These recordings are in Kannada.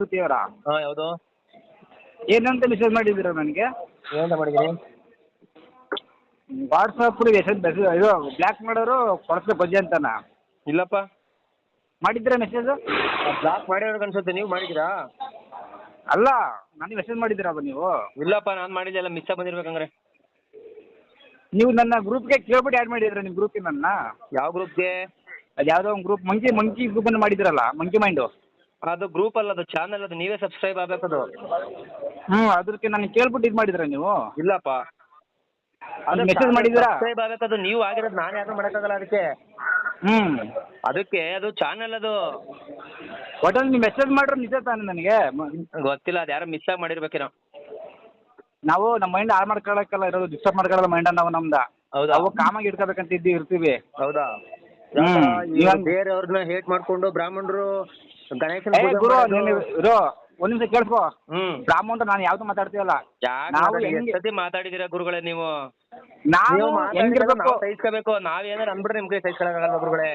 ಅವರ ಹಾಂ ಯಾವುದು? ಏನಂತ ಮೆಸೇಜ್ ಮಾಡಿದ್ದೀರಾ ನನಗೆ? ಏನಂತ ಮಾಡಿದ್ರಿ? ವಾಟ್ಸಪ್ ಮೆಸೇಜ್ ಮೆಸೇಜ್ ಇದು ಬ್ಲಾಕ್ ಮಾಡೋರು ಕೊಡ್ತಾರೆ ಬಜ್ಜಿ ಅಂತಾನ? ಇಲ್ಲಪ್ಪ. ಮಾಡಿದ್ದೀರಾ ಮೆಸೇಜ್ ಬ್ಲಾಕ್ ಮಾಡಿರೋದು ಅನ್ಸುತ್ತೆ ನೀವು ಮಾಡಿದ್ರಾ ಅಲ್ಲ ನನಗೆ ಮೆಸೇಜ್ ಮಾಡಿದ್ದೀರಾ ನೀವು? ಇಲ್ಲಪ್ಪ ನಾನು ಮಾಡಿದ್ದಿಲ್ಲ ಮಿಸ್ ಬಂದಿರ್ಬೇಕಂದ್ರೆ. ನೀವು ನನ್ನ ಗ್ರೂಪ್ಗೆ ಕೇಳ್ಬಿಟ್ಟು ಆ್ಯಡ್ ಮಾಡಿದ್ದೀರಾ ನಿಮ್ಮ ಗ್ರೂಪಿಗೆ ನನ್ನ? ಯಾವ ಗ್ರೂಪ್ಗೆ ಅದು ಯಾವುದೋ ಒಂದು ಗ್ರೂಪ್ ಮಂಕಿ ಮಂಕಿ ಗ್ರೂಪನ್ನು ಮಾಡಿದ್ದೀರಲ್ಲ ಮಂಕಿ ಮೈಂಡು ಅದು ಗ್ರೂಪ್ ಅಲ್ಲ ಅದು ಚಾನೆಲ್ ಅದು ನೀವೇ ಸಬ್ಸ್ಕ್ರೈಬ್ ಆಗ್ಬೇಕದು ಹ್ಮ್ ಅದಕ್ಕೆ ನನಗೆ ಕೇಳ್ಬಿಟ್ಟು ಇದ್ ಮಾಡಿದ್ರ ನೀವು? ಇಲ್ಲಪ್ಪ. ಅದು ಮೆಸೇಜ್ ಮಾಡಿದ್ದೀರಾ? ಸಬ್ಸ್ಕ್ರೈಬ್ ಆಗಬೇಕದು ನೀವು ಆಗಿರೋದು ನಾನು ಯಾರು ಮಾಡಕ್ಕಾಗಲ್ಲ ಅದಕ್ಕೆ. ಹ್ಞೂ ಅದಕ್ಕೆ ಅದು ಚಾನೆಲ್ ಅದು. ಒಟ್ಟಲ್ಲಿ ನೀವು ಮೆಸೇಜ್ ಮಾಡ್ರೆ ನಿಜ ತಾನೆ ನನಗೆ? ಮ- ಗೊತ್ತಿಲ್ಲ ಅದು ಯಾರೋ ಮಿಸ್ ಆಗಿ ಮಾಡಿರ್ಬೇಕೇನೋ. ನಾವು ನಮ್ಮ ಮೈಂಡ್ ಹಾಳು ಮಾಡ್ಕೊಳಕ್ಕಲ್ಲ ಇರೋದು ಡಿಸ್ಟರ್ಬ್ ಮಾಡ್ಕೊಳ್ಳಲ್ಲ ಮೈಂಡ್ ನಾವು ನಮ್ದು. ಹೌದಾ? ಅವು ಕಾಮಾಗಿ ಇಟ್ಕೋಬೇಕಂತ ಇದ್ದೀವಿ ಇರ್ತೀವಿ. ಹೌದಾ? ಹ್ಮ್. ಬೇರೆಯವ್ರನ್ನ ಹೇಟ್ ಮಾಡ್ಕೊಂಡು ಬ್ರಾಹ್ಮಣರು ಗಣೇಶನ ಏ ಗುರು. ನೀನು ಇರೋ ಒಂದ್ ನಿಮಿಷ ಕೇಳಿಸ್ಕೋ. ಹ್ಮ್. ಬ್ರಾಹ್ಮಣ ನಾನು ಯಾವ್ದು ಮಾತಾಡ್ತೀವಲ್ಲ? ಯಾಕೆ ನಾವು ಮಾತಾಡಿ- ಹೆಂಗೆ- ಸತಿ ಮಾತಾಡಿದೀರಾ ಗುರುಗಳೇ ನೀವು? ನಾನು ನೀವು ಮಾತಾಡಿದ್ರೆ ಹೆಂಗಿರ್ಬೇಕು? ನಾವು ಸಹಿಸ್ಕೋಬೇಕು. ನಾವೇನಾರು ಅನ್ಬಿಡ್ರಿ ನಿಮ್ ಕೈ ಸಹಿಸ್ಕೊಳಕ್ಕಾಗಲ್ಲ ಗುರುಗಳೇ.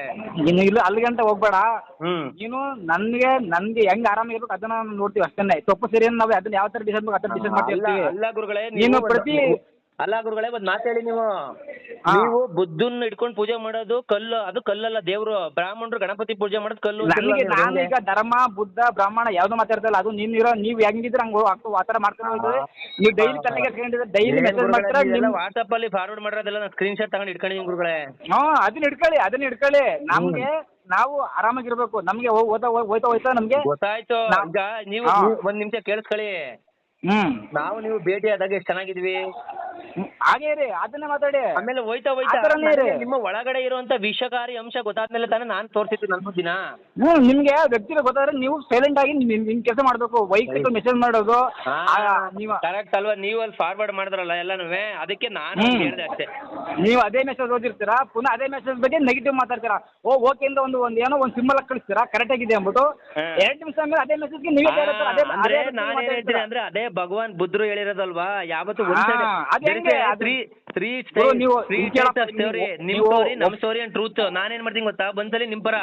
ಇನ್ನು ಇಲ್ಲ ಅಲ್ಲಿಗಂಟ ಹೋಗ್ಬೇಡ. ಹ್ಮ್. ನೀನು ನನ್ಗೆ ನನ್ಗೆ ಹೆಂಗ್ ಆರಾಮಾಗಿರ್ಬೇಕು ಅದನ್ನ ನಾವು ನೋಡ್ತೀವಿ ಅಷ್ಟೇ ತಪ್ಪು ಸರಿ ನಾವು ಅದನ್ನ ಯಾವ ತರ ಡಿಸೈಡ್ ಮಾಡ್ತೀವಿ ಆ ತರ ಡಿಸೈಡ್ ಅಲ್ಲ ಅಲ್ಲ ಗುರುಗಳೇ ನೀನು ನೀವು ಒಂದು- ಪ್ರತಿ- ಅಲ್ಲ ಗುರುಗಳೇ ಒಂದ್ ಮಾತು ಹೇಳಿ ನೀವು. ಹಾ. ನೀವು ಬುದ್ಧನ್ ಇಟ್ಕೊಂಡು ಪೂಜೆ ಮಾಡೋದು ಕಲ್ಲು ಅದು ಕಲ್ಲಲ್ಲ ದೇವ್ರು ಬ್ರಾಹ್ಮಣರು ಗಣಪತಿ ಪೂಜೆ ಮಾಡೋದು ಕಲ್ಲು ಅಂತಿರಲ್ಲ ನನಗೆ ನೀವು ಹೆಂಗೆ? ಧರ್ಮ ಬುದ್ಧ ಬ್ರಾಹ್ಮಣ ಯಾವ್ದು ಮಾತಾಡ್ತಲ್ಲ ಅದು ನೀನ್ ಇರೋ ನೀವ್ ಹೆಂಗಿದ್ರೆ ಹಂಗ ಆತರ ತರ ಮಾಡ್ಕೊಂಡು ಹೋಗ್ತದೆ ನೀವು ಡೈಲಿ ತಲೆಗೆ ಡೈಲಿ ಏನ್ ಮೆಸೇಜ್ ಗುರುಗಳೇ, ಮಾಡ್ತೀರಾ ನಿಮ್ ವಾಟ್ಸಪ್ ಅಲ್ಲಿ ಫಾರ್ವರ್ಡ್ ಮಾಡಿರೋದೆಲ್ಲ ನಾನು ಸ್ಕ್ರೀನ್ ಶಾಟ್ ತಗೊಂಡು ಇಟ್ಕೊಂಡಿದ್ದೀನಿ ಗುರುಗಳೇ. ಹಾ ಅದನ್ನ ಹಿಡ್ಕೊಳ್ಳಿ ಅದನ್ನ ಹಿಡ್ಕೊಳ್ಳಿ. ನಮ್ಗೆ ನಾವು ಆರಾಮಾಗಿರ್ಬೇಕು. ನಮ್ಗೆ ಹೋ- ಹೋಗ್ತಾ ಹೋಯ್ತಾ ಹೋಯ್ತಾ ನಮ್ಗೆ ಗೊತ್ತಾಯ್ತು. ನಾ- ಈಗ ನೀವು ಹಾ. ನೀವು ಒಂದ್ ನಿಮಿಷ ಕೇಳಿಸ್ಕೊಳ್ಳಿ. ಹ್ಮ್. ನಾವು ನೀವು ಭೇಟಿ ಆದಾಗ ಎಷ್ಟ್ ಚೆನ್ನಾಗಿದ್ವಿ. ಹಾಗೇ ರೀ ಅದನ್ನೇ ಮಾತಾಡಿ. ಆಮೇಲೆ ಹೋಯ್ತಾ ಹೋಯ್ತಾ ಆ ಥರನೇ ಇರಿ. ನನಗೆ ನಿಮ್ಮ ಒಳಗಡೆ ಇರುವಂತ ವಿಷಕಾರಿ ಅಂಶ ಗೊತ್ತಾದ್ಮೇಲೆ ತಾನೇ ನಾನು ತೋರಿಸಿದ್ದು ನನ್ನ ದಿನ. ಹ್ಮ್ ನಿಮ್ಗೆ ವ್ಯಕ್ತಿಗಳು ಗೊತ್ತಾದ್ರೆ ನೀವು ಸೈಲೆಂಟ್ ಆಗಿ ನಿಮ್ ನಿಮ್ ಕೆಲಸ ಮಾಡ್ಬೇಕು. ವೈಯಕ್ತಿಕ ಮೆಸೇಜ್ ಮಾಡೋದು. ಆ, ನೀವು ಕರೆಕ್ಟ್ ಅಲ್ವಾ? ನೀವು ಅಲ್ಲಿ ಫಾರ್ವರ್ಡ್ ಮಾಡಿದ್ರಲ್ಲ ಎಲ್ಲನೂ ಅದಕ್ಕೆ ನಾನು ಹ್ಮ್. ಹೇಳಿದೆ ಅಷ್ಟೇ. ನೀವು ಅದೇ ಮೆಸೇಜ್ ಓದಿರ್ತೀರಾ? ಪುನಃ ಅದೇ ಮೆಸೇಜ್ ಬಗ್ಗೆ ನೆಗೆಟಿವ್ ಮಾತಾಡ್ತೀರಾ? ಓ ಓಕೆ ಅಂತ ಒಂದು ಒಂದು ಏನೋ ಒಂದು ಸಿಂಬಲ್ ಕಳಿಸ್ತೀರಾ? ಕರೆಕ್ಟ್ ಆಗಿದೆ ಅಂದ್ಬಿಟ್ಟು. ಎರಡು ನಿಮಿಷ ಆದ್ಮೇಲೆ ಅದೇ ಮೆಸೇಜ್ಗೆ ನೀವೇ ಬೇರೆ ತರ ಅದೇ ಅಂದ್ರೆ ಅದೇ ನಾನು. ಹೇಳ್ತೀನಿ ಅಂದ್ರೆ ಅದೇ ಭಗವಾನ್ ಬುದ್ಧರು ಹೇಳಿರೋದಲ್ವಾ? ಯಾವತ್ತು ಹಾ, ಅದ್ ಹೆಂಗೆ? ಅದು- ತ್ರೀ ತ್ರೀ ನೀವು- ತ್ರೀ ನೀವು ಸ್ಟೋರಿ ನೀವು- ನಿಮ್ ನೀವು- ಸ್ಟೋರಿ ನಮ್ ಸ್ಟೋರಿ ಅಂಡ್ ಟ್ರೂತ್ ನಾನೇನ್ ಮಾಡ್ತೀನಿ ಗೊತ್ತಾ? ಬಂದಲ್ಲಿ ನಿಮ್ ಪರ.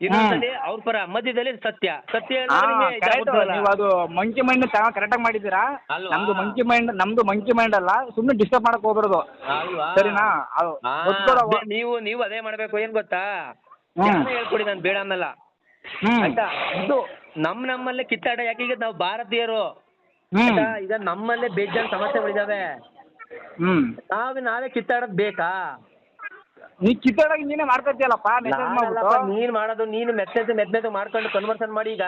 ಇನ್ನೊಂದ್ಸಲಿ ಅವ್ರ ಪರ. ಮಧ್ಯದಲ್ಲಿ ಸತ್ಯ. ಸತ್ಯ. ನೀವು ಅದು ಮಂಕಿ ಮೈಂಡ್ ಕರೆಕ್ಟ್ ಆಗಿ ಮಾಡಿದ್ದೀರಾ? ನಮ್ದು ಮಂಕಿ ಮೈಂಡ್ ನಮ್ದು ಮಂಕಿ ಮೈಂಡ್ ಅಲ್ಲ. ಸುಮ್ಮನೆ ಡಿಸ್ಟರ್ಬ್ ಮಾಡಕ್ ಹೋಗ್ಬಾರ್ದು. ಸರಿನಾ? ನೀವು ನೀವು ಅದೇ ಮಾಡ್ಬೇಕು. ಏನ್ ಗೊತ್ತಾ? ಹೇಳ್ಕೊಡಿ ನಾನು ಬೇಡ ಅನ್ನಲ್ಲ. ಆಯ್ತಾ? ಇದು ನಮ್ ನಮ್ಮಲ್ಲೇ ಕಿತ್ತಾಟ ಯಾಕೆ ಈಗ ನಾವು ಭಾರತೀಯರು? ಈಗ ನಮ್ಮಲ್ಲೇ ಬೇಜಾನ್ ಸಮಸ್ಯೆಗಳಿದಾವೆ. ಹ್ಮ್. ನಾವೇ ನಾವೇ ಕಿತ್ತಾಡೋದ್ ಬೇಕಾ? ನೀ ಕಿತ್ತಾಡೋಕೆ ನೀನೇ ಮಾಡ್ಕೊತೀಯಲ್ಲಪ್ಪ ಮೆಸೇಜ್ ನಾನಲ್ಲಪ್ಪ, ನೀನ್ ಮಾಡೋದು ನೀನು ಮೆತ್ತಗೆ ಮೆತ್ತಗೆ ಮಾಡ್ಕೊಂಡು ಕನ್ವರ್ಸನ್ ಮಾಡಿ ಈಗ.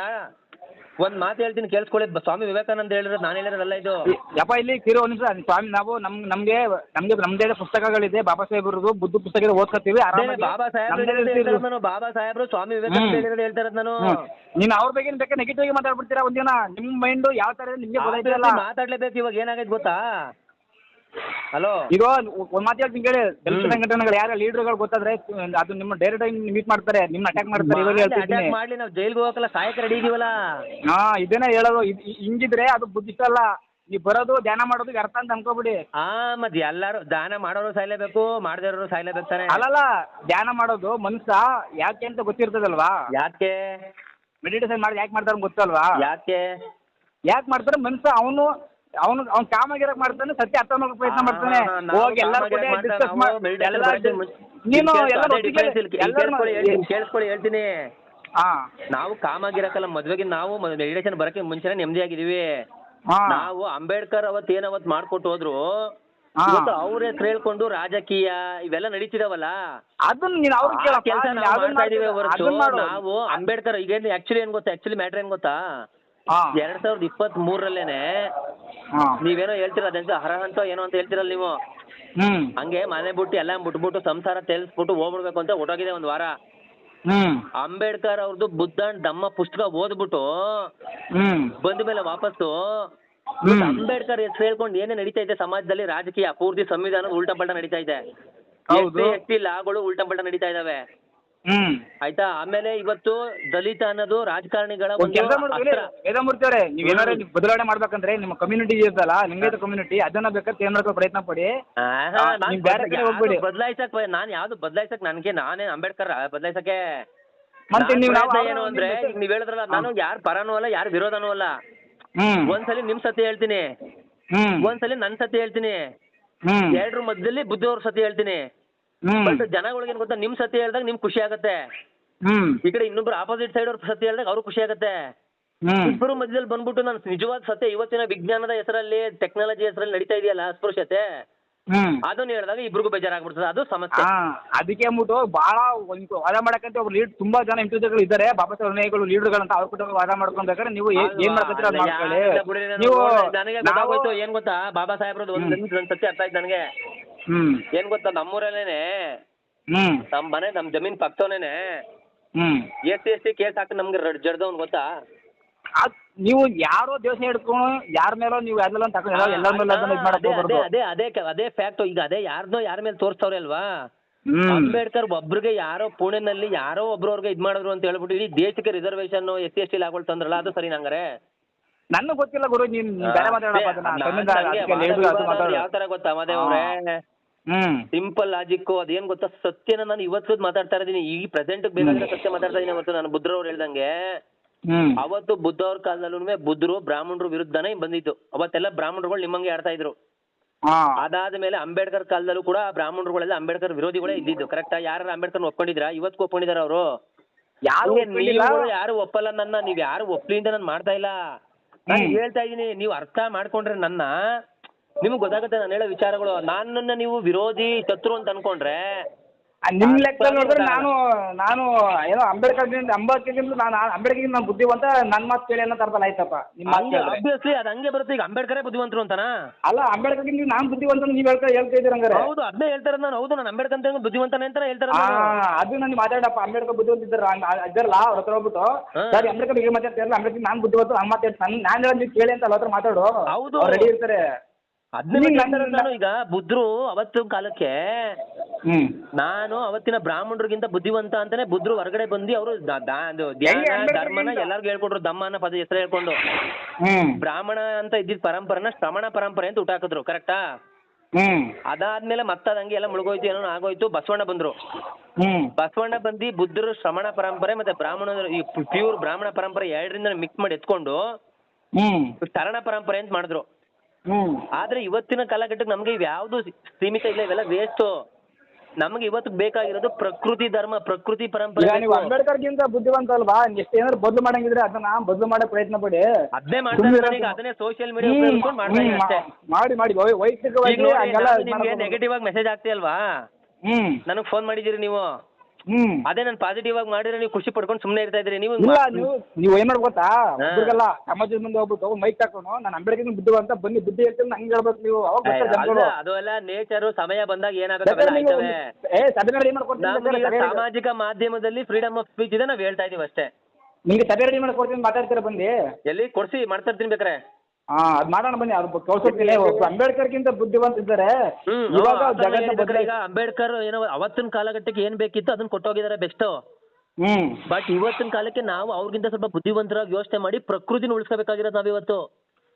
ಒಂದ್ ಮಾತು ಹೇಳ್ತೀನಿ ಕೇಳಿಸ್ಕೊಳ್ಳಿ. ಸ್ವಾಮಿ ವಿವೇಕಾನಂದ ಹೇಳಿರೋದು ನಾನು ಹೇಳಿರೋದಲ್ಲ ಇದು. ಯಪ್ಪ ಇಲ್ಲಿ ಕಿರು ಒಂದು ನಿಮಿಷ ಸ್ವಾಮಿ ನಾವು ನಮ್ ನಮ್ಗೆ ನಮ್ಗೆ ನಮ್ದೇ ಪುಸ್ತಕಗಳಿದೆ. ಬಾಬಾ ಸಾಹೇಬ್ರದ್ದು ಬುದ್ಧ ಪುಸ್ತಕ ಇದೆ, ಓದ್ಕೊತೀವಿ ಅದೇ ಆರಾಮಾಗಿ. ಬಾಬಾ ಸಾಹೇಬ್ರು ನಮ್ದೇ ಹೇಳಿರೋದು ಇರ್ತೀವಿ. ಹೇಳ್ತಾ ನಾನು ಬಾಬಾ ಸಾಹೇಬ್ರು ಸ್ವಾಮಿ ವಿವೇಕಾನಂದ ಹ್ಮ್. ಹೇಳಿರೋದು ಹೇಳ್ತರೋದು ನಾನು. ಹ್ಮ್. ನೀನು ಅವ್ರ ಬಗ್ಗೆ ಬೇಕಾದ್ರೆ ನೆಗೆಟಿವ್ ಆಗಿ ಮಾತಾಡ್ಬಿಡ್ತೀರಾ? ಒಂದಿನ ನಿಮ್ ಮೈಂಡ್ ಯಾವ ತರ ಇದೆ ನಿಮ್ಗೆ ಗೊತ್ತಾಯ್ತಲ್ಲ ಮಾತಾಡ್ಲೇಬೇಕು ಇವಾಗ ಏನಾಗೈತೆ ಗೊತ್ತಾ? ಹಲೋ ಈಗ ಒಂದ್ ಮಾತು ಹೇಳ್ತೀನಿ ಕೇಳಿ. ದಲಿತ. ಸಂಘಟನೆಗಳು ಯಾರ ಲೀಡರ್ಗಳು ಗೊತ್ತಾದ್ರೆ ಅದು ನಿಮ್ಮ ಡೈರೆಕ್ಟ್ ಆಗಿ ಮೀಟ್ ಮಾಡ್ತಾರೆ ನಿಮ್ನ ಅಟ್ಯಾಕ್ ಮಾಡ್ತಾರೆ ಇವಾಗ ಅಟ್ಯಾಕ್ ಮಾಡ್ಲಿ ನಾವು ಜೈಲ್ಗೆ ಹೋಗಕ್ಕಲ್ಲ ಸಾಯಕ್ಕೆ ರೆಡಿ ಇದೀವಲ್ಲ? ಹಾ ಇದನ್ನೇ ಹೇಳೋದು. ಇದ್- ಇ- ಹಿಂಗಿದ್ರೆ ಅದು ಬುದ್ಧಿಷ್ಟ ಅಲ್ಲ ನೀವು ಬರೋದು ಧ್ಯಾನ ಮಾಡೋದು ವ್ಯರ್ಥ ಅಂತ ಅನ್ಕೋಬಿಡಿ. ಆ ಮತ್ ಎಲ್ಲಾರು ದಾನ ಮಾಡೋರು ಸಾಯ್ಲೇಬೇಕು ಮಾಡದೇ ಇರೋರು ಸಾಯ್ಲೇಬೇಕು ತಾನೆ. ಅಲ್ಲಲ್ಲ ಧ್ಯಾನ ಮಾಡೋದು ಮನುಷ್ಯ ಯಾಕೆ ಅಂತ ಗೊತ್ತಿರ್ತದಲ್ವಾ? ಯಾಕೆ? ಮೆಡಿಟೇಷನ್ ಮಾಡಿ ಯಾಕೆ ಮಾಡ್ತಾರೆ ಗೊತ್ತಲ್ವಾ? ಯಾಕೆ? ಯಾಕೆ ಮಾಡ್ತಾರೆ ಮನುಷ್ಯ ಅವನು ಅವನು ಅವ್ನು ಕಾಮಾಗಿರಕ್ ಮಾಡ್ತಾನೆ ಸತ್ಯ ಅರ್ಥ ಮಾಡೋ ಪ್ರಯತ್ನ ಮಾಡ್ತಾನೆ. ನಾವು ಹೋಗಿ ಎಲ್ಲರೂ ಕೂಡ ಡಿಸ್ಕಸ್ ನೀನು ಕೇಳಿಸ್ಕೊಳ್ಳಿ ಹೇಳ್ತೀನಿ, ನಾವು ಕಾಮಾಗಿರಕ್ಕಲ್ಲ ಮದ್ವೆಗೆ ನಾವು ಮೆಡಿಟೇಷನ್ ಬರಕ್ಕೆ ಮುಂಚೆನೆ ನೆಮ್ಮದಿ ಆಗಿದೀವಿ ನಾವು ಅಂಬೇಡ್ಕರ್ ಅವತ್ ಏನವತ್ ಅವತ್ ಮಾಡ್ಕೊಟ್ಟು ಹೋದ್ರು. ಇವತ್ತು ಅವ್ರ ಹೇಳ್ಕೊಂಡು ರಾಜಕೀಯ ಇವೆಲ್ಲ ನಡೀತಿದಾವಲ್ಲ? ಕೆಲಸ ನಾವು ಅದನ್ನ ಮಾಡ್ತಾ ಇದೀವಿ ಹೊರತು ನಾವು ಅಂಬೇಡ್ಕರ್ ಈಗ ಆಕ್ಚುಲಿ ಏನ್ ಗೊತ್ತಾ ಆಕ್ಚುಲಿ ಮ್ಯಾಟರ್ ಏನ್ ಗೊತ್ತಾ? ಎರಡ್ ಸಾವಿರದ ಇಪ್ಪತ್ತ್ ಮೂರಲ್ಲೇನೆ ನೀವೇನೋ ಹೇಳ್ತೀರ ಅದಂತ ಹರಹಂತ ಏನೋ ಅಂತ ಹೇಳ್ತಿರಲ್ಲ ನೀವು? ಹಂಗೆ ಮನೆ ಬಿಟ್ಟು ಎಲ್ಲ ಬಿಟ್ಬಿಟ್ಟು ಸಂಸಾರ ತೆಲ್ಸ್ಬಿಟ್ಟು ಹೋಗ್ಬಿಡ್ಬೇಕು ಅಂತ ಹೊಟ್ಟೋಗಿದೆ ಒಂದ್ ವಾರ. ಅಂಬೇಡ್ಕರ್ ಅವ್ರದ್ದು ಬುದ್ಧ ಧಮ್ಮ ಪುಸ್ತಕ ಓದ್ಬಿಟ್ಟು ಬಂದ ಮೇಲೆ ವಾಪಸ್ಸು. ಅಂಬೇಡ್ಕರ್ ಹೆಸರು ಹೇಳ್ಕೊಂಡು ಏನೇ ನಡೀತಾ ಇದೆ ಸಮಾಜದಲ್ಲಿ ರಾಜಕೀಯ ಪೂರ್ತಿ ಸಂವಿಧಾನ ಉಲ್ಟಾ ಪಲ್ಟಾ ನಡೀತಾ ಇದೆ. ಎಸ್ ಲಾಗಳು ಉಲ್ಟಾ ಪಲ್ಟಾ ನಡೀತಾ ಇದಾವೆ. ಹ್ಮ್. ಆಯ್ತಾ? ಆಮೇಲೆ ಇವತ್ತು ದಲಿತ ಅನ್ನೋದು ರಾಜಕಾರಣಿಗಳ ಒಂದ್ ಕೆಲಸ ಅಸ್ತ್ರ. ವೇದಮೂರ್ತಿ ಅವರೇ ನೀವ್ ಏನಾರ ಬದಲಾವಣೆ ಮಾಡ್ಬೇಕಂದ್ರೆ ನಿಮ್ಮ ಕಮ್ಯುನಿಟಿ ಇರ್ತಲ್ಲ ಲಿಂಗಾಯತ ಕಮ್ಯುನಿಟಿ ಅದನ್ನ ಬೇಕಾದ್ರೆ ಚೇಂಜ್ ಮಾಡ್ಕೋ ಪ್ರಯತ್ನ ಪಡಿ. ಬದಲಾಯಿಸಕ್ ಆ, ನಾನ್ ನೀವ್ ಬೇರೆ ಕಡೆ ಯಾವ್ದು ಹೋಗ್ಬೇಡಿ. ಬದ್ಲಾಯ್ಸಕ್ ನಾನ್ ಯಾವ್ದು ಬದ್ಲಾಯ್ಸಕ್ ನನ್ಗೆ ನಾನೇ ಅಂಬೇಡ್ಕರ್ ಬದಲಾಯಿಸಕ್ಕೆ ಮತ್ತೆ ನೀವು ಏನು ಅಂದ್ರೆ ಈಗ ನೀವ್ ಹೇಳಿದ್ರಲ್ಲ ನಾನು ಯಾರ್ ಪರನೂ ಅಲ್ಲ ಯಾರ್ ವಿರೋಧನೂ ಅಲ್ಲ. ಹ್ಮ್. ಒಂದ್ಸಲಿ ನಿಮ್ ಸತಿ ಹೇಳ್ತೀನಿ. ಹ್ಮ್. ಒಂದ್ಸಲಿ ನನ್ ಸತಿ ಹೇಳ್ತೀನಿ. ಹ್ಮ್. ಎರಡ್ರ ಮಧ್ಯದಲ್ಲಿ ಬುದ್ಧಿ ಅವ್ರ ಸತಿ ಹೇಳ್ತೀನಿ. ಬಟ್ ಜನಗಳಿಗೆ ಏನ್ ಗೊತ್ತಾ ನಿಮ್ ಸತ್ಯ ಹೇಳ್ದಾಗ ನಿಮ್ ಖುಷಿ ಆಗತ್ತೆ. ಈ ಕಡೆ ಇನ್ನೊಬ್ರು ಆಪೋಸಿಟ್ ಸೈಡ್ ಅವ್ರ ಸತ್ಯ ಹೇಳ್ದಾಗ ಅವ್ರು ಖುಷಿ ಆಗತ್ತೆ. ಇಬ್ಬರು ಮಧ್ಯದಲ್ಲಿ ಬಂದ್ಬಿಟ್ಟು ನಾನು ನಿಜವಾದ ಸತ್ಯ ಇವತ್ತಿನ ವಿಜ್ಞಾನದ ಹೆಸರಲ್ಲಿ ಟೆಕ್ನಾಲಜಿ ಹೆಸರಲ್ಲಿ ನಡೀತಾ ಇದೆಯಲ್ಲ ಅಸ್ಪೃಶ್ಯತೆ ಅದನ್ನ ಹೇಳಿದಾಗ ಇಬ್ರಿಗೂ ಬೇಜಾರಾಗ್ಬಿಡ್ತದೆ. ಅದು ಸಮಸ್ಯೆ. ಅದಕ್ಕೆ ಅಂದ್ಬಿಟ್ಟು ಬಹಳ ವಾದ ಮಾಡಕ್ಕಂತ ಒಬ್ರು ಲೀಡ್ ತುಂಬಾ ಜನ ಇಂಟರ್ವ್ಯೂಗಳು ಇದ್ದಾರೆ. ಬಾಬಾ ಸಾಹೇಬ್ ನಾಯ್ಗಳು ಲೀಡ್ ಅಂತ ಅವ್ರ ಕೂಡ ವಾದ ಮಾಡ್ಕೊಂಡ್ಬೇಕಾದ್ರೆ ನೀವು ಏನ್ ಮಾಡ್ಕೊತೀರ ನೀವು ನನಗೆ ಗೊತ್ತಾಗೋಯ್ತು ಏನ್ ಗೊತ್ತಾ? ಬಾಬಾ ಸಾಹೇಬ್ರದ್ದು ಒಂದ್ ಒಂದ್ ಸತ್ಯ ಅರ್ಥ ಆಯ್ತು ನನಗೆ. ಹ್ಮ್. ಏನ್ ಗೊತ್ತಾ ನಮ್ಮೂರಲ್ಲೇನೆ ಹ್ಮ್. ನಮ್ ಮನೆ ನಮ್ ಜಮೀನ್ ಪಕ್ಕದವನೇನೆ ಹ್ಮ್. S C S T case ಹಾಕಿ ನಮ್ಗೆ ಜಡ್ದವ್ನು ಗೊತ್ತಾ? ಅದ್ ನೀವು ಯಾರೋ ದೇವಸ್ಥಾನ ಹಿಡ್ಕೊಂಡು ಯಾರ ಮೇಲೋ ನೀವು ಅದೆಲ್ಲ ತಗೊಂಡು ಎಲ್ಲರ ಮೇಲೆ ಅದನ್ನ ಇದು ಮಾಡಕ್ ಅದೇ ಹೋಗ್ಬಾರ್ದು. ಅದೇ ಅದೇ ಕ- ಅದೇ ಫ್ಯಾಕ್ಟ್ ಈಗ ಅದೇ ಯಾರ್ದೋ ಯಾರ ಮೇಲೆ ತೋರಿಸ್ತವ್ರೆ ಅಲ್ವಾ? ಹ್ಮ್. ಅಂಬೇಡ್ಕರ್ ಒಬ್ರಿಗೆ ಯಾರೋ ಪುಣೆನಲ್ಲಿ ಯಾರೋ ಒಬ್ರವ್ರಿಗೆ ಇದ್ ಮಾಡಿದ್ರು ಅಂತ ಹೇಳ್ಬಿಟ್ಟು ಇಡೀ ದೇಶಕ್ಕೆ reservation S C S T ಲಾಗೊಳ್ ತಂದ್ರಲ್ಲ ಅದು ಸರಿ ನಂಗಾರೆ? ನನಗೆ ಗೊತ್ತಿಲ್ಲ ಗುರು ನೀನ್ ಬೇರೆ ಮಾತಾಡಪ್ಪ ಅದನ್ನ. ಯಾವ ತರ ಗೊತ್ತಾ ಮಾದೇವ್ ಅವ್ರೆ ಹ್ಮ್. ಸಿಂಪಲ್ ಲಾಜಿಕ್ ಅದೇನ್ ಗೊತ್ತಾ? ಸತ್ಯನ ನಾನು ಇವತ್ತು ಮಾತಾಡ್ತಾ ಇದ್ದೀನಿ. ಈ ಪ್ರೆಸೆಂಟ್ ಬೇಕಾದ್ರೆ ಸತ್ಯ ಮಾತಾಡ್ತಾ ಇದೀನಿ ಅವತ್ತು ನಾನು. ಬುದ್ಧರವ್ರು ಹೇಳ್ದಂಗೆ ಅವತ್ತು ಬುದ್ಧ ಅವ್ರ ಕಾಲದಲ್ಲೂ ಬುದ್ಧರು ಬ್ರಾಹ್ಮಣರು ವಿರುದ್ಧನೇ ಬಂದಿತ್ತು. ಅವತ್ತೆಲ್ಲ ಬ್ರಾಹ್ಮಣರುಗಳು ನಿಮ್ಮಂಗೆ ಆಡ್ತಾ ಇದ್ರು. ಅದಾದ ಮೇಲೆ ಅಂಬೇಡ್ಕರ್ ಕಾಲದಲ್ಲೂ ಕೂಡ ಬ್ರಾಹ್ಮಣರುಗಳೆಲ್ಲ ಅಂಬೇಡ್ಕರ್ ವಿರೋಧಿಗಳೇ ಇದ್ದಿದ್ದು. ಕರೆಕ್ಟ್ ಯಾರು ಅಂಬೇಡ್ಕರ್ ಒಪ್ಕೊಂಡಿದ್ರ ಇವತ್ತು ಒಪ್ಕೊಂಡಿದಾರ ಅವರು? ಯಾರು. ಯಾರು ಒಪ್ಪಲ್ಲ ನನ್ನ? ನೀವ್ ಯಾರು ಒಪ್ಲಿಂದ ನಾನು ಮಾಡ್ತಾ ಇಲ್ಲ. ನಾನು ಹೇಳ್ತಾ ಇದೀನಿ ನೀವು ಅರ್ಥ ಮಾಡ್ಕೊಂಡ್ರೆ ನನ್ನ. ನಿಮ್ಗೆ ಗೊತ್ತಾಗುತ್ತೆ ನಾನು ಹೇಳೋ ವಿಚಾರಗಳು. ನನ್ನನ್ನ ನೀವು ವಿರೋಧಿ ಶತ್ರು ಅಂತ ಅನ್ಕೊಂಡ್ರೆ ನಿಮ್ ಲೆಕ್ಕ ನೋಡಿದ್ರೆ ನಾನು ನಾನು ಏನೋ ಅಂಬೇಡ್ಕರ್ ಅಂಬೇಡ್ಕರ್ ನಾನು ಅಂಬೇಡ್ಕರ್ ನಾನು ಬುದ್ಧಿವಂತ ನನ್ನ ಮಾತು ಕೇಳಿ ಅನ್ನೋ ತರದಲ್ಲಿ ಆಯ್ತಪ್ಪ. ನಿಮ್ಮ ಮಾತು ಹಂಗೆ ಕೇಳಿದ್ರೆ. ಅಬ್ವಿಯಸ್ಲಿ ಅದು ಹಂಗೆ ಬರುತ್ತೆ. ಈಗ ಅಂಬೇಡ್ಕರೇ ಬುದ್ಧಿವಂತರು ಅಂತನಾ? ಅಲ್ಲ ಅಂಬೇಡ್ಕರ್ಗಿಂತ ನಾನು ಬುದ್ಧಿವಂತ ನೀವು ಹೇಳ್ತಾ ಹೇಳ್ತಾ ಇದ್ದೀರ ಹಂಗಾರೆ. ಹೌದು ಅದನ್ನೇ ಹೇಳ್ತಾರೆ ನಾನು. ಹೌದು ನಾನು ಅಂಬೇಡ್ಕರ್ ಅಂತ ಬುದ್ಧಿವಂತನೇ ಅಂತ ಹೇಳ್ತಾರೆ ಆ, ಅದು ನಾನು ಮಾತಾಡಪ್ಪ ಅಂಬೇಡ್ಕರ್ ಬುದ್ಧಿವಂತ ಇದ್ದಾರ? ಇದ್ದಾರಲ್ಲ ಅವ್ರ ಹತ್ರ ಹೋಗ್ಬಿಟ್ಟು. ಸರಿ ಅಂಬೇಡ್ಕರ್ ಬಗ್ಗೆ ಮಾತಾಡ್ತಾರಲ್ಲ ಅಂಬೇಡ್ಕರ್ ನಾನು ಬುದ್ಧಿವಂತ ನಾನು ಮಾತಾಡ್ತಾನೆ ನಾನು ಹೇಳೋದು ನೀವು ಕೇಳಿ ಅಂತ ಅವ್ರ ಹತ್ರ ಮಾತಾಡು. ಹೌದು. ಅವ್ರು ರೆಡಿ ಇರ್ತಾರೆ. ನೀನ್ ಈಗ ಬುದ್ಧರು ಅವತ್ತು ಕಾಲಕ್ಕೆ ನಾನು ಅವತ್ತಿನ ಬ್ರಾಹ್ಮಣರಿಗಿಂತ ಬುದ್ಧಿವಂತ ಅಂತಾನೆ ಬುದ್ಧರು ಹೊರಗಡೆ ಬಂದು ಅವರು ಧ್ಯಾನ ಧರ್ಮನ ಎಲ್ಲಾರ್ಗು ಹೇಳ್ಕೊಟ್ರು ದಮ್ಮನ ಪದ ಹೆಸರು ಹೇಳ್ಕೊಂಡು. ಬ್ರಾಹ್ಮಣ ಅಂತ ಇದ್ದಿದ್ ಪರಂಪರೆನ ಶ್ರಮಣ ಪರಂಪರೆ ಅಂತ ಹುಟ್ಟಾಕಿದ್ರು ಕರೆಕ್ಟಾ? ಅದಾದ್ಮೇಲೆ ಮತ್ತದಂಗೆ ಎಲ್ಲ ಮುಳುಗೋಯ್ತು ಏನೋ ಆಗೋಯ್ತು ಬಸವಣ್ಣ ಬಂದ್ರು. ಬಸವಣ್ಣ ಬಂದು ಬುದ್ಧರು ಶ್ರಮಣ ಪರಂಪರೆ ಮತ್ತೆ ಬ್ರಾಹ್ಮಣ ಈ ಪ್ಯೂರ್ ಬ್ರಾಹ್ಮಣ ಪರಂಪರೆ ಎರಡರಿಂದ ಮಿಕ್ಸ್ ಮಾಡಿ ಎತ್ಕೊಂಡು ಹ್ಮ್. ಶರಣ ಪರಂಪರೆ ಅಂತ ಮಾಡಿದ್ರು. ಹ್ಮ್. ಆದ್ರೆ ಇವತ್ತಿನ ಕಾಲಘಟ್ಟಕ್ಕೆ ನಮ್ಗೆ ಇವ್ಯಾವುದು ಸೀಮಿತ ಇಲ್ಲ ಇವೆಲ್ಲ ವೇಸ್ಟ್ ನಮ್ಗೆ ಇವತ್ತು ಬೇಕಾಗಿರೋದು ಪ್ರಕೃತಿ ಧರ್ಮ ಪ್ರಕೃತಿ ಪರಂಪರೆ ಅಂಬೇಡ್ಕರ್ ಗಿಂತ ಬೇಕು. ಅಂಬೇಡ್ಕರ್ಗಿಂತ ಬುದ್ಧಿವಂತ ಅಲ್ವಾ? ಎಷ್ಟು ಏನಾದ್ರು ಬದಲು ಮಾಡಂಗಿದ್ರೆ ಅದನ್ನ ಬದಲು ಮಾಡೋ ಪ್ರಯತ್ನ ಪಡಿ. ಅದನ್ನೇ ಮಾಡ್ತಾ ಈಗ ಅದನ್ನೇ ಸೋಷಿಯಲ್ ಮೀಡಿಯಾ ಹ್ಮ್, ಉಪಯೋಗಿಸ್ಕೊಂಡು ಮಾಡ್ತಾ ಹ್ಮ್, ಇದ್ದೀನಿ ಅಷ್ಟೇ. ಮಾಡಿ ಮಾಡಿ ವೈ- ವೈಯಕ್ತಿಕವಾಗಿ ಹಂಗೆಲ್ಲ ಇದ್ ನಿಮ್ಗೆ ಮಾಡಕ್ ನೆಗೆಟಿವ್ ಆಗಿ ಮೆಸೇಜ್ ಆಗ್ತೀಯಲ್ವಾ? ಹ್ಮ್. ನನಗ್ ಫೋನ್ ಮಾಡಿದಿರಿ ನೀವು. ಹ್ಮ್. ಅದೇ ನಾನು ಪಾಸಿಟಿವ್ ಆಗಿ ಮಾಡಿದ್ರೆ ನೀವು ಖುಷಿ ಪಡ್ಕೊಂಡು ಸುಮ್ಮನೆ ಇರ್ತಾ ಇದ್ರಿ ನೀವು ಇಲ್ಲ ನೀವು ನೀವು ಏನ್ ಮಾಡ್ಬೇಕು ಗೊತ್ತಾ? ಹಾ. ಒಬ್ರಿಗೆಲ್ಲ ಸಮಾಜದ ಮುಂದೆ ಹೋಗ್ಬಿಟ್ಟು ಮೈಕ್ ತಕೊಂಡು ನಾನು ಅಂಬೇಡ್ಕರ್ ಅಂತ ಬನ್ನಿ ಬುದ್ಧಿ ಹೇಳ್ತೀನಿ ಹಂಗೆ ಹೇಳ್ಬೇಕು ನೀವು ಅವಾಗ ಜನಗಳು. ಅದು ಎಲ್ಲ ನೇಚರ್ ಸಮಯ ಬಂದಾಗ ಏನಾಗುತ್ತೆ ಬೇಕಾದ್ರೆ ಅವೆಲ್ಲ ನೀವು ಆಯ್ತವೆ? ಏ ಸಭೆ ರೆಡಿ ನಮ್ಗೆ ಸಾಮಾಜಿಕ ಮಾಧ್ಯಮದಲ್ಲಿ ಫ್ರೀಡಮ್ ಆಫ್ ಸ್ಪೀಚ್ ಇದೆ ನಾವ್ ಹೇಳ್ತಾ ಇದೀವಿ ಅಷ್ಟೇ. ನಿಮ್ಗೆ ಸಭೆ ರೆಡಿ ಮಾಡ್ಕೊಡ್ತೀನಿ ಮಾತಾಡ್ತೀರಾ ಬಂದು? ಎಲ್ಲಿ ಕೊಡ್ಸಿ ಮಾಡ್ತಾ ಇರ್ತೀನಿ ಬೇಕಾರೆ ಹಾ ಅದ್ ಮಾಡೋಣ ಬನ್ನಿ. ಅದು ಅಂಬೇಡ್ಕರ್ ಅಂಬೇಡ್ಕರ್ಗಿಂತ ಬುದ್ಧಿವಂತ ಇದ್ದಾರೆ ಇವಾಗ ಈಗ ಅಂಬೇಡ್ಕರ್ ಏನೋ ಅವತ್ತಿನ ಕಾಲಘಟ್ಟಕ್ಕೆ ಏನ್ ಬೇಕಿತ್ತು ಅದನ್ನ ಕೊಟ್ಟೋಗಿದ್ದಾರೆ ಬೆಸ್ಟ್. ಹ್ಮ್. ಬಟ್ ಇವತ್ತಿನ ಕಾಲಕ್ಕೆ ನಾವು ಅವ್ರಿಗಿಂತ ಸ್ವಲ್ಪ ಬುದ್ಧಿವಂತರಾಗಿ ಯೋಚನೆ ಮಾಡಿ ಪ್ರಕೃತಿನ ಉಳಿಸ್ಕೋಬೇಕಾಗಿರೋದು ನಾವಿವತ್ತು.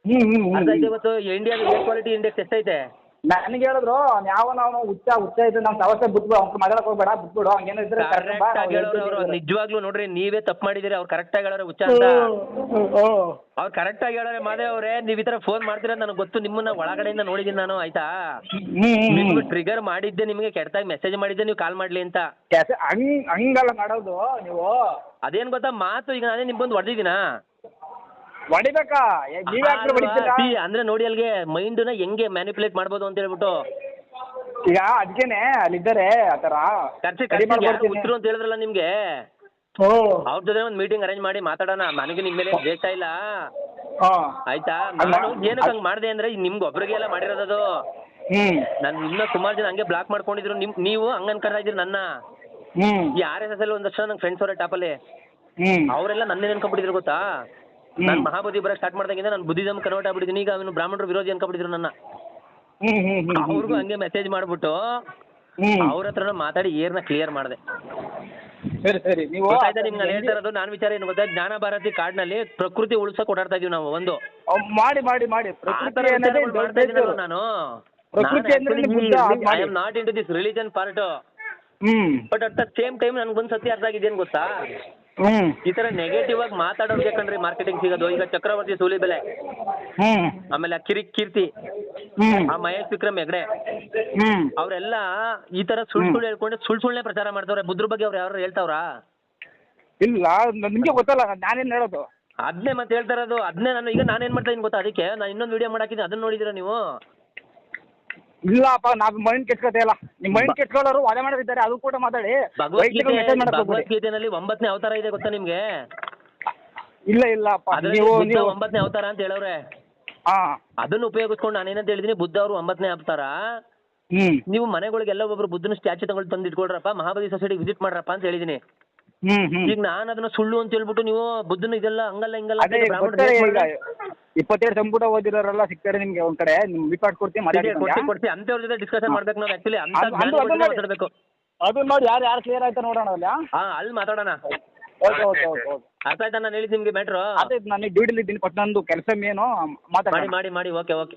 ಹ್ಮ್ ಹ್ಮ್ ಹ್ಮ್ ಆಯ್ತಾ ಇವತ್ತು ಇಂಡಿಯಾದ ಏರ್ ಕ್ವಾಲಿಟಿ ಇಂಡೆಕ್ಸ್ ಎಷ್ಟೈತೆ? ನನಗೆ ಹೇಳಿದ್ರು ಯಾವ ನಾವು ಹುಚ್ಚ ಹುಚ್ಚ ಇದ್ರೆ ನಮ್ ಸಮಸ್ಯೆ ಬಿಟ್ಬಿಡು ಅವ್ನು ಮಾತಾಡಕ್ ಹೋಗ್ಬೇಡ ಬಿಟ್ಬಿಡು ಹಂಗೇನೋ ಇದ್ರೆ ಕರ್ಕೊಂಡ್ ಬಾ, ಅವ್ರು. ನಿಜವಾಗ್ಲೂ ನೋಡ್ರಿ ನೀವೇ ತಪ್ಪು ಮಾಡಿದಿರಿ ಅವ್ರು ಕರೆಕ್ಟ್ ಆಗಿ ಹೇಳೋರು ಹುಚ್ಚ ಅಂತ. ಅವ್ರು ಕರೆಕ್ಟ್ ಆಗಿ ಹೇಳೋರೆ ಮಾದೇ ಅವರೇ ನೀವ್ ಈ ತರ ಫೋನ್ ಮಾಡ್ತೀರ ನನಗೆ ಗೊತ್ತು ನಿಮ್ಮನ್ನ ಒಳಗಡೆಯಿಂದ ನೋಡಿದೀನಿ ನಾನು ಆಯ್ತಾ? ನಿಮ್ಗೆ ಟ್ರಿಗರ್ ಮಾಡಿದ್ದೆ ನಿಮಗೆ ಕೆಟ್ಟದಾಗಿ ಮೆಸೇಜ್ ಮಾಡಿದ್ದೆ ನೀವು ಕಾಲ್ ಮಾಡ್ಲಿ ಅಂತ. ಕೆಸ ಹಂಗ್ ಹಂಗಲ್ಲ ಮಾಡೋದು ನೀವು. ಅದೇನ್ ಗೊತ್ತಾ ಮಾತು ಈಗ ನಾನೇ ನಿಮ್ ಬಂದು ಹೊಡೆದಿದ್ದೀನಾ? ಹೊಡಿಬೇಕಾ? ಏ, ನೀವ್ ಯಾಕೆ ಹೊಡಿತೀರಾ? ಅಂದ್ರೆ ನೋಡಿ ಅಲ್ಲಿಗೆ ನ ಹೆಂಗೆ ಮ್ಯಾನಿಪುಲೇಟ್ ಮಾಡ್ಬೋದು ಅಂತ ಹೇಳ್ಬಿಟ್ಟು. ಈಗ ಅದಕ್ಕೇನೆ ಅಲ್ಲಿದ್ದಾರೆ ಆತರ ಖರ್ಚು ಕಡಿಮೆ ಖರ್ಚು ಯಾರು ಮಾಡ್ಕೊಡ್ತೀನಿ. ಉತ್ರು ಅಂತ ಹೇಳಿದ್ರಲ್ಲ ನಿಮ್ಗೆ? ಅವ್ರ ಜೊತೆ ಒಂದ್ ಮೀಟಿಂಗ್ ಅರೇಂಜ್ ಮಾಡಿ ಮಾತಾಡೋಣ. ನನಗೆ ನಿಮ್ ಮೇಲೆ ದ್ವೇಷ ಇಲ್ಲ. ಹಾ. ಆಯ್ತಾ? ಅಲ್ಲ, ನಾನು ಏನಕ್ಕೆ ಹಂಗ್ ಮಾಡಿದೆ ಅಂದ್ರೆ ನಿಮ್ಗೆ ಒಬ್ರಿಗೆ ಎಲ್ಲ ಮಾಡಿರೋದು ಹ್ಮ್. ನಾನು ಇನ್ನೂ ಸುಮಾರು ಜನ ಹಂಗೆ ಬ್ಲಾಕ್ ಮಾಡ್ಕೊಂಡಿದ್ರು. ನಿಮ್ ನೀವು ಹಂಗನ್ ಅನ್ಕೊಂಡ್ತಾ ಇದ್ರಿ ನನ್ನ? ಹ್ಮ್. ಈ ಆರ್ ಎಸ್ ಎಸ್ ಅಲ್ಲಿ ಒಂದಷ್ಟು ನಂಗೆ ಫ್ರೆಂಡ್ಸ್ ಅವರೇ ಟಾಪಲ್ಲಿ ಹ್ಮ್. ಅವರೆಲ್ಲ ನನ್ನೇ ಅನ್ಕೊಂಡ್ಬಿಟ್ಟಿದ್ರು ಗೊತ್ತಾ. ನಾನು ಮಹಾಬುದ್ಧಿ ಬರಕ್ ಸ್ಟಾರ್ಟ್ ಮಾಡ್ದಾಗಿಂದ ನಾನು ಬುದ್ಧಿಸಮ್ ಕನ್ವರ್ಟ್ ಆಗ್ಬಿಟ್ಟಿದ್ದೀನಿ ಈಗ ಅವನು ಬ್ರಾಹ್ಮಣರು ವಿರೋಧಿ ಅನ್ಕೊಂಡ್ಬಿಟ್ಟಿದ್ರು ನನ್ನ. ಅವ್ರಿಗೂ ಹಂಗೆ ಮೆಸೇಜ್ ಮಾಡ್ಬಿಟ್ಟು ಅವ್ರ ಹತ್ರನೂ ಮಾತಾಡಿ ಏರ್ನ ಕ್ಲಿಯರ್ ಮಾಡಿದೆ. ಸರಿ ಸರಿ. ನೀವು ಗೊತ್ತಾಯ್ತಾ ನಿಮ್ಗೆ ನಾನು ಹೇಳ್ತಾ ಇರೋದು? ನಾನು ವಿಚಾರ ಏನು ಗೊತ್ತಾ? ಜ್ಞಾನ ಭಾರತಿ ಕಾರ್ಡ್ನಲ್ಲಿ ಪ್ರಕೃತಿ ಉಳಿಸಕ್ ಓಡಾಡ್ತಾ ಇದೀವಿ ನಾವು ಒಂದು. ಮಾಡಿ ಮಾಡಿ ಮಾಡಿ. ನಾನು. I. Am not into this religion part but at the same time ನನ್ ಒಂದ್ ಸತಿ ಅರ್ಥ ಆಗಿದೆ ಗೊತ್ತಾ? ಹ್ಮ್. ಈ ತರ ನೆಗೆಟಿವ್ ಆಗಿ ಮಾತಾಡೋರ್ ಯಾಕಂದ್ರೆ ಮಾರ್ಕೆಟಿಂಗ್ ಸಿಗೋದು. ಈಗ ಚಕ್ರವರ್ತಿ ಸೂಲಿಬೆಲೆ ಹ್ಮ್. ಆಮೇಲೆ ಆ ಕಿರಿಕ್ ಕೀರ್ತಿ. ಹ್ಮ್. ಆ ಮಹೇಶ್ ವಿಕ್ರಮ್ ಹೆಗ್ಡೆ. ಹ್ಮ್. ಅವರೆಲ್ಲ ಈ ತರ ಸುಳ್ಳು. ಸುಳ್ಳು ಹೇಳ್ಕೊಂಡು ಸುಳ್ಳು ಸುಳ್ಳೆ ಪ್ರಚಾರ ಮಾಡ್ತಾವ್ರೆ. ಬುದ್ರ ಬಗ್ಗೆ ಅವ್ರು ಯಾರು ಹೇಳ್ತಾವ್ರಾ? ಇಲ್ಲ ನಿಮ್ಗೆ ಗೊತ್ತಲ್ಲ ನಾನೇನ್ ಹೇಳೋದು. ಅದನ್ನೇ ಮತ್ತೆ ಹೇಳ್ತಾ ಇರೋದು. ಅದನ್ನೇ ನಾನು ಈಗ ನಾನೇನ್ ಮಾಡ್ತಾ ಇದೀನಿ ಗೊತ್ತಾ? ಅದಕ್ಕೆ ನಾನು ಇನ್ನೊಂದು ವಿಡಿಯೋ ಮಾಡಾಕಿದ್ದೀನಿ. ಅದನ್ನ ನೋಡಿದಿರಾ ನೀವು? ಇಲ್ಲಪ್ಪ ನಾವ್ ಮೈಂಡ್ ಕೆಟ್ಕೋತೆ ಇಲ್ಲ. ನಿಮ್ ಮೈಂಡ್ ಕೆಟ್ಕೊಳ್ಳೋರು ವಾದ ಮಾಡೋದಿದ್ದಾರೆ ಅದು ಕೂಡ ಮಾತಾಡಿ. ಭಗವದ್ಗೀತೆ ವೈಯಕ್ತಿಕ ಮೆಸೇಜ್ ಮಾಡಕ್ ಹೋಗ್ಬೇಡಿ. ಭಗವದ್ಗೀತೆನಲ್ಲಿ ಒಂಬತ್ತನೇ ಅವತಾರ ಇದೆ ಗೊತ್ತಾ ನಿಮ್ಗೆ? ಇಲ್ಲ ಇಲ್ಲಪ್ಪ ಅದ್ರಲ್ಲಿ ನೀವು ಬುದ್ಧ ನೀವು ಒಂಬತ್ತನೇ ಅವತಾರ ಅಂತ ಹೇಳವ್ರೆ. ಹಾ. ಅದನ್ನ ಉಪಯೋಗಿಸ್ಕೊಂಡು ನಾನೇನಂತ ಹೇಳಿದೀನಿ ಬುದ್ಧ ಅವರು ಒಂಬತ್ತನೇ ಅವತಾರ. ಹ್ಮ್. ನೀವು ಮನೆಗಳಿಗೆಲ್ಲ ಒಬ್ಬರು ಬುದ್ಧನ ಸ್ಟ್ಯಾಚು ತಗೊಂಡು ತಂದು ಇಟ್ಕೊಳ್ರಪ್ಪ ಮಹಾಬಲಿ ಸೊಸೈಟಿ ವಿಸಿಟ್ ಮಾಡ್ರಪ್ಪ ಅಂತ ಹೇಳಿದೀನಿ. ಹ್ಮ್ ಹ್ಮ್. ಈಗ ನಾನು ಅದನ್ನ ಸುಳ್ಳು ಅಂತ ಹೇಳ್ಬಿಟ್ಟು ನೀವು ಬುದ್ಧನ ಇದೆಲ್ಲ ಹಂಗಲ್ಲ ಹಿಂಗಲ್ಲ ಅದೇ ಅಂತ ಬ್ರಾಹ್ಮಣರು ಗೊತ್ತೇ hate ಈಗ ಮಾಡಿದ್ರೆ ಇಪ್ಪತ್ತೆರಡು ಸಂಪುಟ ಓದಿರೋರೆಲ್ಲ ಸಿಗ್ತಾರೆ ನಿಮ್ಗೆ ಒಂದ್ ಕಡೆ ನಿಮ್ ರಿಪೋರ್ಟ್ ಕೊಡ್ತೀನಿ ಮಾತಾಡಿ ಕೊಡ್ಸಿ ಕೊಡ್ಸಿ ಅಂತವ್ರ ಜೊತೆ ಡಿಸ್ಕಷನ್ ಮಾಡ್ಬೇಕು ನಾವು ಆಕ್ಚುಲಿ ಅಂತ ಅದು- ಅದು- ಅದು- ಮಾತಾಡ್ಬೇಕು ನೋಡಿ ಯಾರು ಯಾರು ಕ್ಲಿಯರ್ ಆಯ್ತಾ ನೋಡೋಣ ಅಲ್ಲ ಹಾ ಅಲ್ಲಿ ಮಾತಾಡೋಣ. Okay okay okay okay. ಅರ್ಥ ಆಯ್ತಾ ನಾನು ಹೇಳಿದ್ ನಿಮ್ಗೆ ಮ್ಯಾಟ್ರು ಅದೇ ನನಗೆ ಡ್ಯೂಟಿಲಿ ಇದ್ದೀನಿ ಕೊಟ್ಟು ನಂದು ಕೆಲಸ ಏನು ಮಾಡಿ ಮಾತಾಡಿ ಮಾಡಿ ಮಾಡಿ. Okay okay.